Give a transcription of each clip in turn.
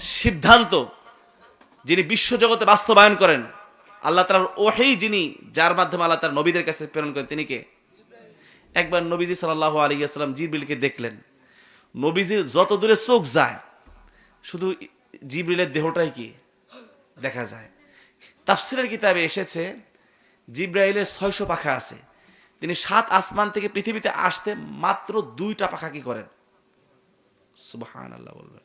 সিদ্ধান্ত যিনি বিশ্বজগতে বাস্তবায়ন করেন, আল্লাহ তালার ওহেই যিনি, যার মাধ্যমে আল্লাহ তার নবীদের কাছে প্রেরণ করেন, তিনি কে? একবার নবীজি সাল্লাহ আলী আসসালাম জিবরিলকে দেখলেন। নবীজির যত দূরে চোখ যায়, শুধু জিবরিলের দেহটাই কি? দেখা যায়। তাফসিরের কিতাবে এসেছে, জিব্রাইলের ছয়শো পাখা আছে। তিনি সাত আসমান থেকে পৃথিবীতে আসতে মাত্র দুইটা পাখা কি করেন? সুবহান আল্লাহ বলবেন।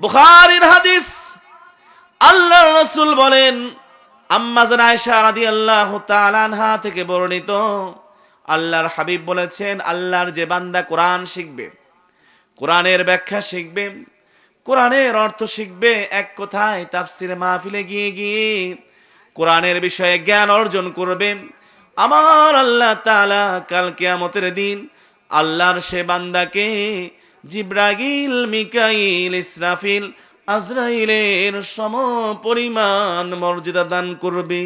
বুখারীর হাদিস। আল্লাহ রসুল বলেন, আম্মা জান আয়েশা রাদিয়াল্লাহু তাআলা আনহা থেকে বর্ণিত, আল্লাহর হাবিব বলেছেন, আল্লাহর যে বান্দা কোরআন শিখবে, কোরআনের ব্যাখ্যা শিখবে, কোরআনের অর্থ শিখবে, এক কথায় তাফসিরে মাহফিলে গিয়ে গিয়ে কোরআনের বিষয়ে জ্ঞান অর্জন করবে। আমার আল্লাহ তাআলা কাল কিয়ামতের দিন আল্লাহর সে বান্দাকে জিব্রাগিল মিকাইল ইসরাফিল আজরাইলের সম পরিমাণ মর্যাদা দান করবে।